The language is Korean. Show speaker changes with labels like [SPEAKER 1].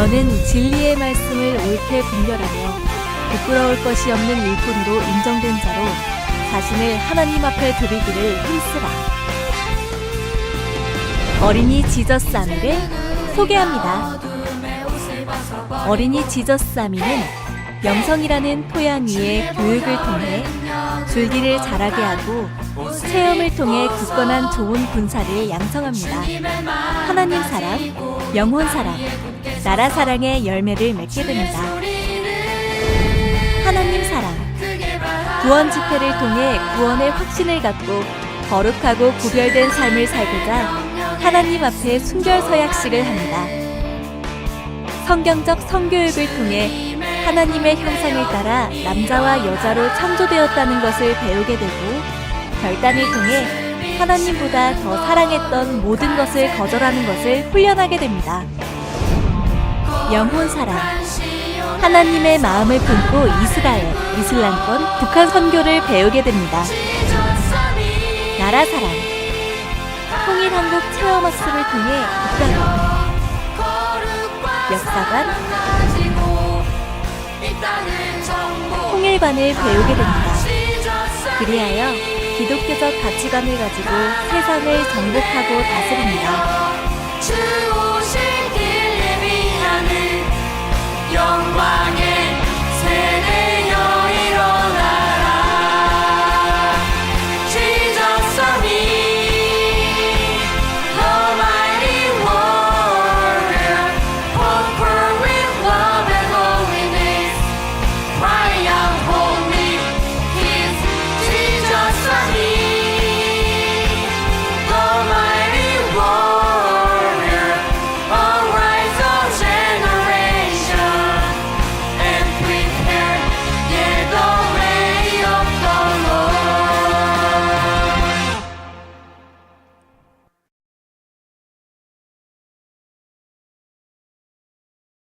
[SPEAKER 1] 너는 진리의 말씀을 옳게 분별하며 부끄러울 것이 없는 일꾼으로 인정된 자로 자신을 하나님 앞에 드리기를 힘쓰라. 어린이 지저스 아미를 소개합니다. 어린이 지저스 아미는 영성이라는 토양 위에 교육을 통해 줄기를 자라게 하고 체험을 통해 굳건한 좋은 군사를 양성합니다. 하나님 사랑, 영혼 사랑, 나라 사랑의 열매를 맺게 됩니다. 하나님 사랑, 구원 집회를 통해 구원의 확신을 갖고 거룩하고 구별된 삶을 살고자 하나님 앞에 순결 서약식을 합니다. 성경적 성교육을 통해 하나님의 형상을 따라 남자와 여자로 창조되었다는 것을 배우게 되고 결단을 통해 하나님보다 더 사랑했던 모든 것을 거절하는 것을 훈련하게 됩니다. 영혼 사랑 하나님의 마음을 품고 이스라엘, 이슬람권, 북한 선교를 배우게 됩니다. 나라 사랑 통일한국 체험학습을 통해 국가관, 역사관, 통일관을 배우게 됩니다. 그리하여 기독교적 가치관을 가지고 세상을 정복하고 다스립니다.